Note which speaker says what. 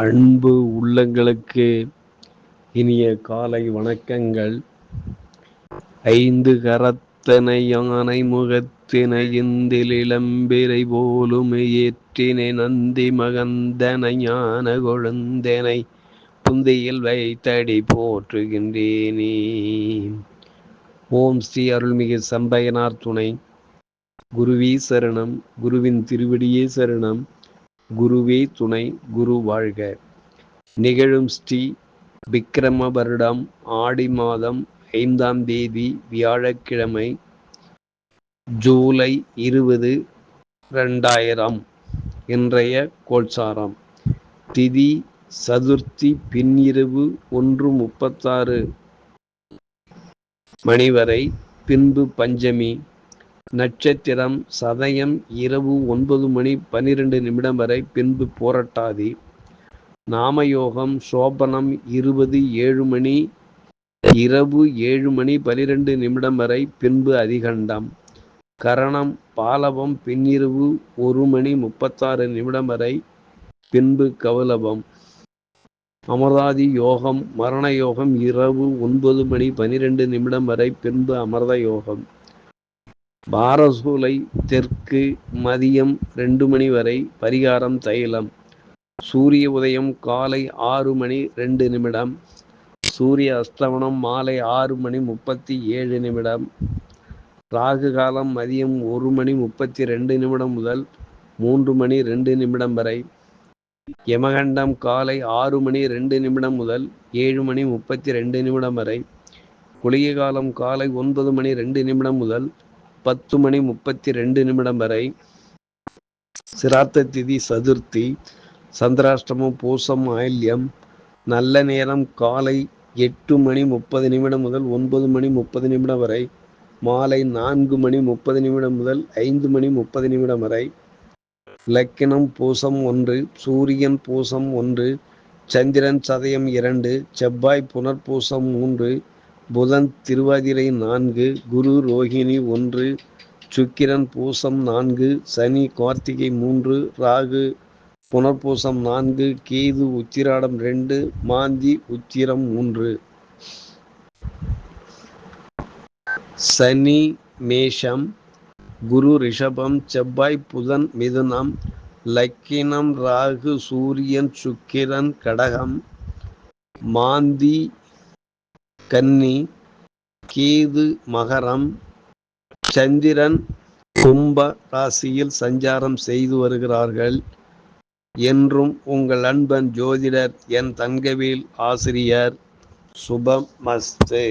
Speaker 1: அன்பு உள்ளங்களுக்கு இனிய காலை வணக்கங்கள். ஐந்து கரத்தனை யானை முகத்தினை இந்தில் இளம்பிரை போலும் ஏற்றினை நந்தி மகந்தனை ஞான கொழுந்தனை புந்தியில் வைத்தடி போற்றுகின்றேனே. ஓம் ஸ்ரீ அருள்மிகு சம்பையனார் துணை. குருவி சரணம். குருவின் திருவடியே சரணம். குருவே துணை குரு வாழ்க. நிகழும் ஸ்ரீ விக்கிரம வருடம் ஆடி மாதம் ஐந்தாம் தேதி வியாழக்கிழமை ஜூலை இருபது ரெண்டாயிரம் இன்றைய கோல்சாரம் திதி சதுர்த்தி பின்னிரவு ஒன்று முப்பத்தாறு மணி வரை பின்பு பஞ்சமி. நட்சத்திரம் சதயம் இரவு ஒன்பது மணி பனிரெண்டு நிமிடம் வரை பின்பு போரட்டாதி. நாமயோகம் சோபனம் இருபது ஏழு மணி இரவு ஏழு மணி பனிரெண்டு நிமிடம் வரை பின்பு அதிகண்டம். கரணம் பாலவம் பின்னிரவு ஒரு மணி முப்பத்தாறு நிமிடம் வரை பின்பு கவலபம் அமர்தாதி யோகம் மரண யோகம் இரவு ஒன்பது மணி பனிரெண்டு நிமிடம் வரை பின்பு அமர்த யோகம் பாரசூலை தெற்கு மதியம் ரெண்டு மணி வரை பரிகாரம் தைலம். சூரிய உதயம் காலை ஆறு மணி ரெண்டு நிமிடம். சூரிய அஸ்தமனம் மாலை ஆறு மணி முப்பத்தி ஏழு நிமிடம். ராகு காலம் மதியம் ஒரு மணி முப்பத்தி ரெண்டு நிமிடம் முதல் மூன்று மணி ரெண்டு நிமிடம் வரை. யமகண்டம் காலை ஆறு மணி ரெண்டு நிமிடம் முதல் ஏழு மணி முப்பத்தி ரெண்டு நிமிடம் வரை. குளிய காலம் காலை ஒன்பது மணி ரெண்டு நிமிடம் முதல் பத்து மணி முப்பத்தி ரெண்டு நிமிடம் வரை சிராத்த திதி சதுர்த்தி சந்திராஷ்டமம் பூசம் ஆயில்யம் நல்ல நேரம் காலை எட்டு மணி முப்பது நிமிடம் முதல் ஒன்பது மணி முப்பது நிமிடம் வரை மாலை நான்கு மணி முப்பது நிமிடம் முதல் ஐந்து மணி முப்பது நிமிடம் வரை லக்கினம் பூசம் ஒன்று சூரியன் பூசம் ஒன்று சந்திரன் சதயம் இரண்டு செவ்வாய் புனர்பூசம் மூன்று புதன் திருவாதிரை நான்கு குரு ரோஹிணி ஒன்று சுக்கிரன் பூசம் நான்கு சனி கார்த்திகை மூன்று ராகு புனர்பூசம் நான்கு கேது உத்திராடம் ரெண்டு மாந்தி உத்திரம் மூன்று. சனி மேஷம் குரு ரிஷபம் செவ்வாய் புதன் மிதுனம் லக்கினம் ராகு சூரியன் சுக்கிரன் கடகம் மாந்தி கன்னி கீது மகரம் சந்திரன் கும்ப ராசியில் சஞ்சாரம் செய்து வருகிறார்கள். என்றும் உங்கள் அன்பன் ஜோதிடர் என் தங்கவேல் ஆசிரியர் சுபம் மஸ்து